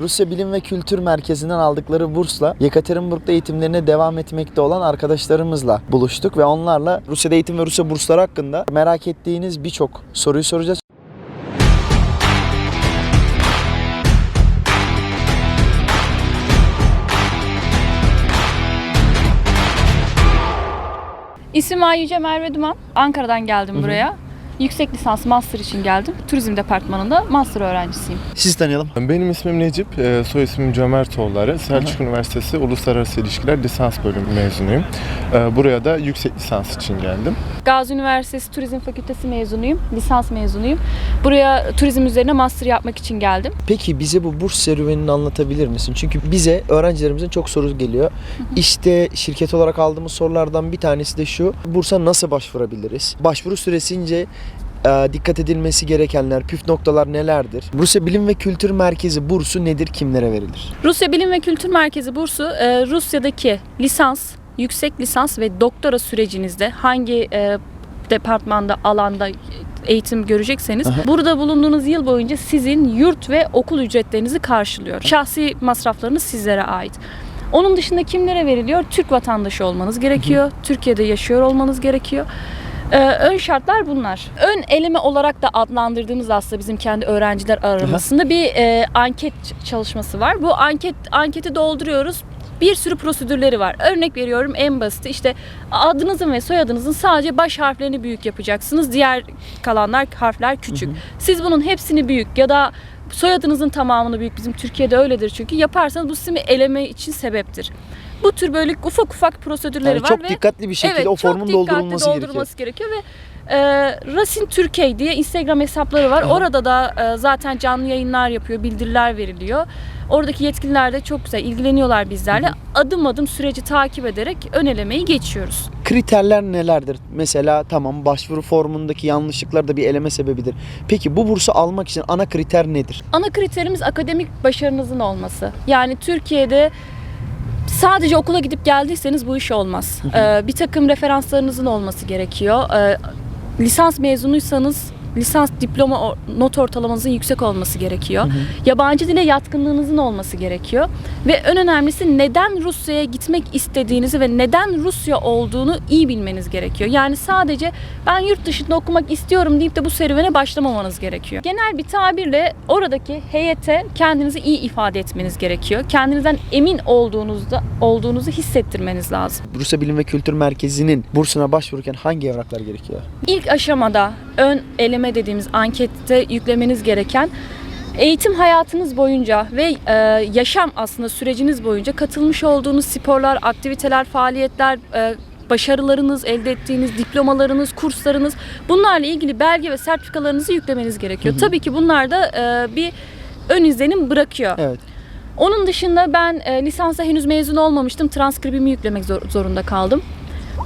Rusya Bilim ve Kültür Merkezi'nden aldıkları bursla Yekaterinburg'da eğitimlerine devam etmekte olan arkadaşlarımızla buluştuk ve onlarla Rusya'da eğitim ve Rusya bursları hakkında merak ettiğiniz birçok soruyu soracağız. İsmim Ayyüce Merve Duman. Ankara'dan geldim buraya. Yüksek lisans master için geldim. Turizm departmanında master öğrencisiyim. Sizi tanıyalım. Benim ismim Necip, e, soy ismim Cömertoğulları. Selçuk Üniversitesi Uluslararası İlişkiler Lisans Bölümü mezunuyum. E, Buraya da yüksek lisans için geldim. Gazi Üniversitesi Turizm Fakültesi mezunuyum. Lisans mezunuyum. Buraya turizm üzerine master yapmak için geldim. Peki bize bu burs serüvenini anlatabilir misin? Çünkü bize öğrencilerimizin çok soru geliyor. İşte şirket olarak aldığımız sorulardan bir tanesi de şu. Bursa nasıl başvurabiliriz? Başvuru süresince dikkat edilmesi gerekenler, püf noktalar nelerdir? Rusya Bilim ve Kültür Merkezi bursu nedir, kimlere verilir? Rusya Bilim ve Kültür Merkezi bursu e, Rusya'daki lisans, yüksek lisans ve doktora sürecinizde hangi e, departmanda, alanda eğitim görecekseniz Aha. burada bulunduğunuz yıl boyunca sizin yurt ve okul ücretlerinizi karşılıyor. Şahsi masraflarınız sizlere ait. Onun dışında kimlere veriliyor? Türk vatandaşı olmanız gerekiyor. Türkiye'de yaşıyor olmanız gerekiyor. Ee, ön şartlar bunlar. Ön eleme olarak da adlandırdığımız aslında bizim kendi öğrenciler aramasında bir e, anket çalışması var. Bu anket anketi dolduruyoruz. Bir sürü prosedürleri var. Örnek veriyorum en basiti işte adınızın ve soyadınızın sadece baş harflerini büyük yapacaksınız. Diğer kalanlar harfler küçük. Siz bunun hepsini büyük ya da soyadınızın tamamını büyük bizim Türkiye'de öyledir çünkü yaparsanız bu sizi eleme için sebeptir. Bu tür böyle ufak ufak prosedürleri Yani var çok ve dikkatli bir şekilde evet, o formun dikkatli doldurulması gerekiyor. doldurulması gerekiyor ve e, Rasin Türkiye diye Instagram hesapları var. Aha. Orada da e, zaten canlı yayınlar yapıyor, bildiriler veriliyor. Oradaki yetkililer de çok güzel ilgileniyorlar bizlerle. Adım adım süreci takip ederek ön elemeyi geçiyoruz. Kriterler nelerdir? Mesela tamam başvuru formundaki yanlışlıklar da bir eleme sebebidir. Peki bu bursu almak için ana kriter nedir? Ana kriterimiz akademik başarınızın olması. Yani Türkiye'de sadece okula gidip geldiyseniz bu iş olmaz. Ee, bir takım referanslarınızın olması gerekiyor. Ee, lisans mezunuysanız lisans diploma not ortalamanızın yüksek olması gerekiyor. Yabancı dile yatkınlığınızın olması gerekiyor. Ve en önemlisi neden Rusya'ya gitmek istediğinizi ve neden Rusya olduğunu iyi bilmeniz gerekiyor. Yani sadece ben yurt dışında okumak istiyorum deyip de bu serüvene başlamamanız gerekiyor. Genel bir tabirle oradaki heyete kendinizi iyi ifade etmeniz gerekiyor. Kendinizden emin olduğunuzda olduğunuzu hissettirmeniz lazım. Rusya Bilim ve Kültür Merkezi'nin bursuna başvururken hangi evraklar gerekiyor? İlk aşamada ön eleme dediğimiz ankette yüklemeniz gereken eğitim hayatınız boyunca ve e, yaşam aslında süreciniz boyunca katılmış olduğunuz sporlar, aktiviteler, faaliyetler, e, başarılarınız, elde ettiğiniz diplomalarınız, kurslarınız bunlarla ilgili belge ve sertifikalarınızı yüklemeniz gerekiyor. Tabii ki bunlar da e, bir ön izlenim bırakıyor. Evet. Onun dışında ben e, lisansa henüz mezun olmamıştım. Transkribimi yüklemek zor- zorunda kaldım.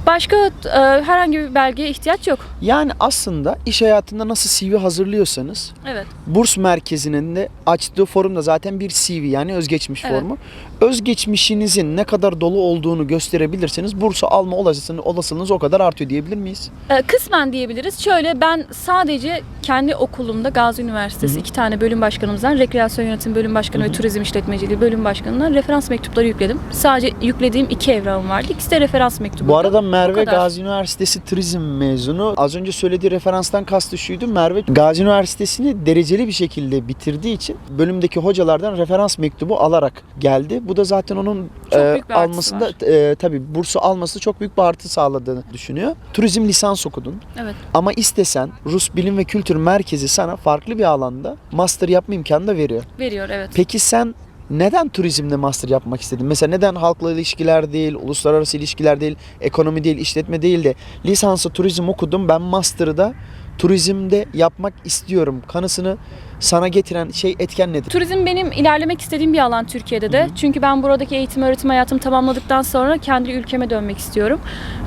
Başka e, herhangi bir belgeye ihtiyaç yok. Yani aslında iş hayatında nasıl CV hazırlıyorsanız Evet. burs merkezinin de açtığı forumda zaten bir CV yani özgeçmiş Evet. formu. Özgeçmişinizin ne kadar dolu olduğunu gösterebilirseniz bursu alma olasılığınız, olasılığınız o kadar artıyor diyebilir miyiz? Ee, Kısmen diyebiliriz. Şöyle ben sadece kendi okulumda Gazi Üniversitesi iki tane bölüm başkanımızdan rekreasyon yönetim bölüm başkanı ve turizm işletmeciliği bölüm başkanından referans mektupları yükledim. Sadece yüklediğim iki evrağım vardı. İkisi de referans mektubu. Bu arada Merve. Gazi Üniversitesi turizm mezunu. Az önce söylediği referanstan kastı şuydu. Merve Gazi Üniversitesi'ni dereceli bir şekilde bitirdiği için bölümdeki hocalardan referans mektubu alarak geldi. Bu da zaten onun e, almasında e, tabii bursu alması çok büyük bir artı sağladığını düşünüyor. Turizm lisans okudun. Evet. Ama istesen Rus Bilim ve Kültür Merkezi sana farklı bir alanda master yapma imkanı da veriyor. Veriyor evet. Peki sen neden turizmde master yapmak istedin? Mesela neden halkla ilişkiler değil, uluslararası ilişkiler değil, ekonomi değil, işletme değil de lisansı turizm okudum ben master'ı da turizmde yapmak istiyorum kanısını sana getiren şey etken nedir? Turizm benim ilerlemek istediğim bir alan Türkiye'de de. Çünkü ben buradaki eğitim öğretim hayatımı tamamladıktan sonra kendi ülkeme dönmek istiyorum.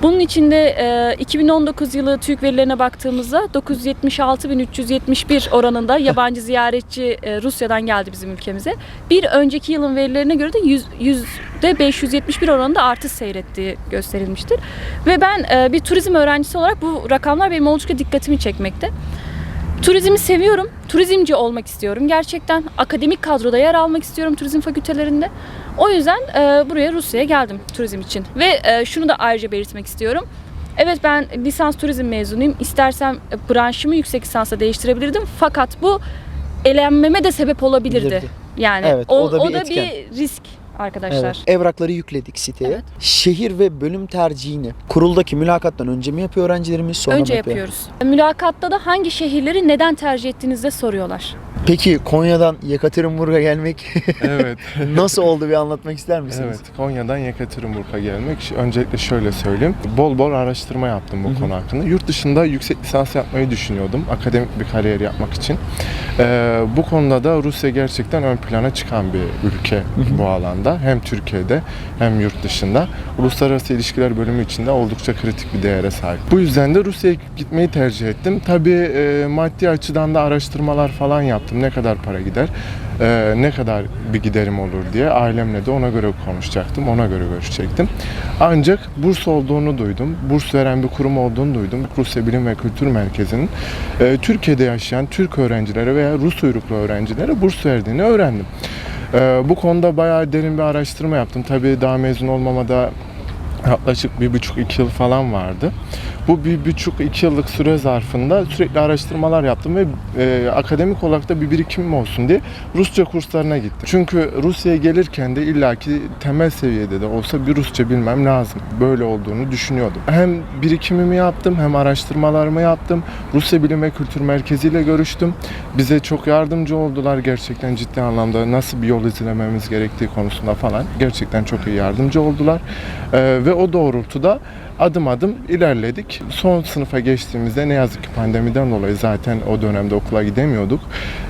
Bunun için de e, 2019 yılı TÜİK verilerine baktığımızda 976.371 oranında yabancı ziyaretçi e, Rusya'dan geldi bizim ülkemize. Bir önceki yılın verilerine göre de 100, yüzde 571 oranında artış seyrettiği gösterilmiştir. Ve ben e, bir turizm öğrencisi olarak bu rakamlar benim oldukça dikkatimi çekmekte. Turizmi seviyorum. Turizmci olmak istiyorum. Gerçekten akademik kadroda yer almak istiyorum turizm fakültelerinde. O yüzden e, buraya Rusya'ya geldim turizm için. Ve e, şunu da ayrıca belirtmek istiyorum. Evet ben lisans turizm mezunuyum. İstersem e, branşımı yüksek lisansa değiştirebilirdim. Fakat bu elenmeme de sebep olabilirdi. Bilirdi. Yani Evet, o, o da o bir da etken. bir risk arkadaşlar. Evet. Evrakları yükledik siteye. Evet. Şehir ve bölüm tercihini kuruldaki mülakattan önce mi yapıyor öğrencilerimiz sonra Önce mı yapıyor? yapıyoruz. Mülakatta da hangi şehirleri neden tercih ettiğinizde soruyorlar. Peki Konya'dan Yekaterinburg'a gelmek Evet. nasıl oldu bir anlatmak ister misiniz? Evet, Konya'dan Yekaterinburg'a gelmek. Öncelikle şöyle söyleyeyim. Bol bol araştırma yaptım bu Hı hı. konu hakkında. Yurt dışında yüksek lisans yapmayı düşünüyordum. Akademik bir kariyer yapmak için. Ee, bu konuda da Rusya gerçekten ön plana çıkan bir ülke hı. bu alanda. Hem Türkiye'de hem yurt dışında. Uluslararası ilişkiler bölümü içinde oldukça kritik bir değere sahip. Bu yüzden de Rusya'ya gitmeyi tercih ettim. Tabii e, maddi açıdan da araştırmalar falan yaptım. Ne kadar para gider? Ee, ne kadar bir giderim olur diye ailemle de ona göre konuşacaktım, ona göre görüşecektim. Ancak burs olduğunu duydum, burs veren bir kurum olduğunu duydum. Rusya Bilim ve Kültür Merkezi'nin e, Türkiye'de yaşayan Türk öğrencilere veya Rus uyruklu öğrencilere burs verdiğini öğrendim. Ee, bu konuda bayağı derin bir araştırma yaptım. Tabii daha mezun olmama da yaklaşık bir buçuk iki yıl falan vardı. Bu bir buçuk iki yıllık süre zarfında sürekli araştırmalar yaptım ve e, akademik olarak da bir birikimim olsun diye Rusça kurslarına gittim. Çünkü Rusya'ya gelirken de illaki temel seviyede de olsa bir Rusça bilmem lazım. Böyle olduğunu düşünüyordum. Hem birikimimi yaptım hem araştırmalarımı yaptım. Rusya Bilim ve Kültür Merkezi ile görüştüm. Bize çok yardımcı oldular gerçekten ciddi anlamda nasıl bir yol izlememiz gerektiği konusunda falan. Gerçekten çok iyi yardımcı oldular. Ee, ve o doğrultuda adım adım ilerledik. Son sınıfa geçtiğimizde ne yazık ki pandemiden dolayı zaten o dönemde okula gidemiyorduk.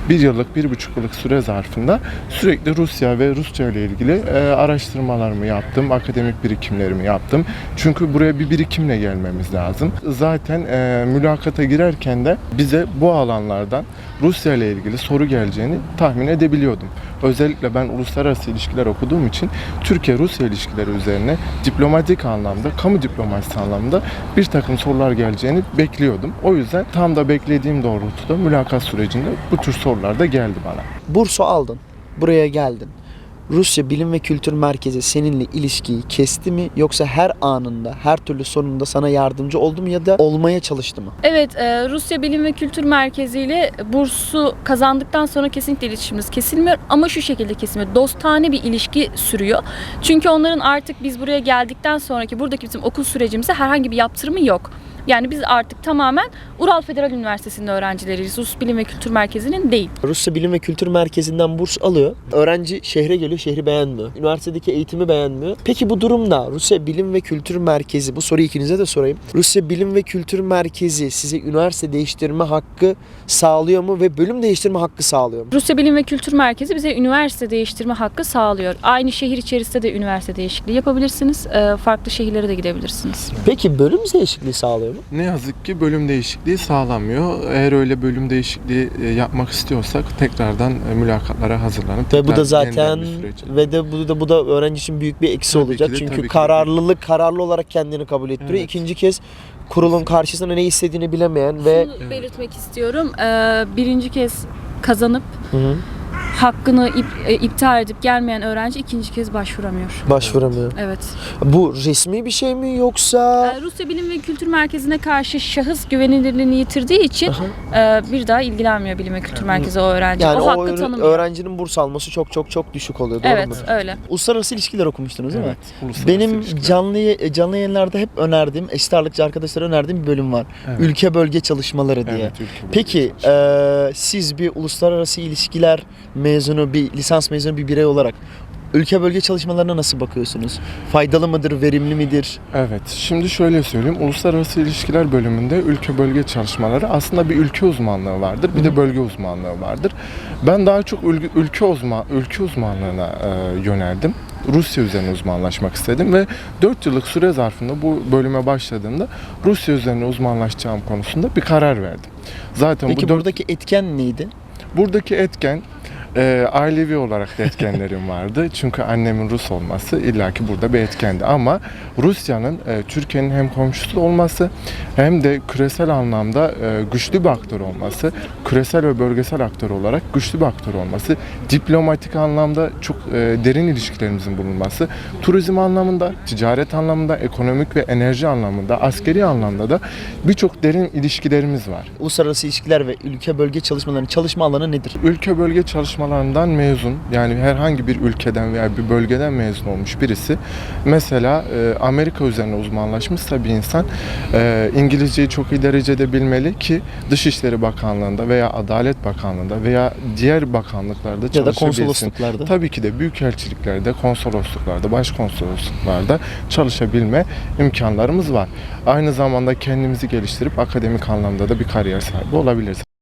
Bir yıllık, bir buçuk yıllık süre zarfında sürekli Rusya ve Rusça ile ilgili e, araştırmalarımı yaptım, akademik birikimlerimi yaptım. Çünkü buraya bir birikimle gelmemiz lazım. Zaten e, mülakata girerken de bize bu alanlardan Rusya ile ilgili soru geleceğini tahmin edebiliyordum. Özellikle ben uluslararası ilişkiler okuduğum için Türkiye-Rusya ilişkileri üzerine diplomatik anlamda, kamu diplomasisi anlamda bir takım sorular geleceğini bekliyordum. O yüzden tam da beklediğim doğrultuda mülakat sürecinde bu tür sorular da geldi bana. Bursu aldın. Buraya geldin. Rusya Bilim ve Kültür Merkezi seninle ilişkiyi kesti mi yoksa her anında, her türlü sorununda sana yardımcı oldu mu ya da olmaya çalıştı mı? Evet, e, Rusya Bilim ve Kültür Merkezi ile bursu kazandıktan sonra kesinlikle iletişimimiz kesilmiyor ama şu şekilde kesilmiyor. Dostane bir ilişki sürüyor. Çünkü onların artık biz buraya geldikten sonraki buradaki bizim okul sürecimize herhangi bir yaptırımı yok. Yani biz artık tamamen Ural Federal Üniversitesi'nin öğrencileriyiz. Rus Bilim ve Kültür Merkezi'nin değil. Rusya Bilim ve Kültür Merkezi'nden burs alıyor. Öğrenci şehre geliyor, şehri beğenmiyor. Üniversitedeki eğitimi beğenmiyor. Peki bu durumda Rusya Bilim ve Kültür Merkezi, bu soruyu ikinize de sorayım. Rusya Bilim ve Kültür Merkezi size üniversite değiştirme hakkı sağlıyor mu ve bölüm değiştirme hakkı sağlıyor mu? Rusya Bilim ve Kültür Merkezi bize üniversite değiştirme hakkı sağlıyor. Aynı şehir içerisinde de üniversite değişikliği yapabilirsiniz. E, Farklı şehirlere de gidebilirsiniz. Peki bölüm değişikliği sağlıyor mu? Ne yazık ki bölüm değişikliği sağlanmıyor. Eğer öyle bölüm değişikliği e, yapmak istiyorsak tekrardan e, mülakatlara hazırlanıp Ve bu da tekrar zaten ve de bu da bu da öğrenci için büyük bir eksi Tabii olacak. de, Çünkü de. kararlılık kararlı olarak kendini kabul ettiriyor. Evet. İkinci kez kurulun karşısında ne istediğini bilemeyen ve Şunu belirtmek istiyorum. Ee, birinci kez kazanıp Hı hı. Hakkını ip- e, iptal edip gelmeyen öğrenci ikinci kez başvuramıyor. başvuramıyor. Evet. Bu resmi bir şey mi yoksa Ee, Rusya Bilim ve Kültür Merkezi'ne karşı şahıs güvenilirliğini yitirdiği için e, bir daha ilgilenmiyor Bilim ve Kültür Merkezi o öğrenci. yani o o, hakkı öğren- tanımıyor. öğrencinin burs alması çok çok çok düşük oluyor. Doğru evet, mu? öyle. Uluslararası ilişkiler okumuştunuz değil mi? Uluslararası Benim ilişkiler. canlı ye- canlı yayınlarda hep önerdiğim, eşit ağırlıkçı arkadaşlara önerdiğim bir bölüm var. Evet. Ülke bölge çalışmaları diye. Evet, ülke Peki bölgesi. eee, siz bir uluslararası ilişkiler mezunu, bir lisans mezunu bir birey olarak ülke bölge çalışmalarına nasıl bakıyorsunuz? Faydalı mıdır, verimli midir? Evet, şimdi şöyle söyleyeyim. Uluslararası ilişkiler bölümünde ülke bölge çalışmaları aslında bir ülke uzmanlığı vardır, bir de bölge uzmanlığı vardır. Ben daha çok ülke ülke uzman ülke uzmanlığına e, yöneldim. Rusya üzerine uzmanlaşmak istedim ve 4 yıllık süre zarfında bu bölüme başladığımda Rusya üzerine uzmanlaşacağım konusunda bir karar verdim. Zaten Peki bu dört- buradaki etken neydi? buradaki etken e, ailevi olarak da etkenlerim vardı. Çünkü annemin Rus olması illaki burada bir etkendi. Ama Rusya'nın e, Türkiye'nin hem komşusu olması hem de küresel anlamda e, güçlü bir aktör olması, küresel ve bölgesel aktör olarak güçlü bir aktör olması, diplomatik anlamda çok e, derin ilişkilerimizin bulunması, turizm anlamında, ticaret anlamında, ekonomik ve enerji anlamında, askeri anlamda da birçok derin ilişkilerimiz var. Uluslararası ilişkiler ve ülke bölge çalışmalarının çalışma alanı nedir? Ülke bölge çalışmalarından mezun yani herhangi bir ülkeden veya bir bölgeden mezun olmuş birisi mesela e, Amerika üzerine uzmanlaşmışsa bir insan e, İngilizceyi çok iyi derecede bilmeli ki Dışişleri Bakanlığı'nda veya Adalet Bakanlığı'nda veya diğer bakanlıklarda Ya da konsolosluklarda. Tabii ki de büyükelçiliklerde, konsolosluklarda, başkonsolosluklarda çalışabilme imkanlarımız var. Aynı zamanda kendimizi geliştirip akademik anlamda da bir kariyer sahibi olabiliriz.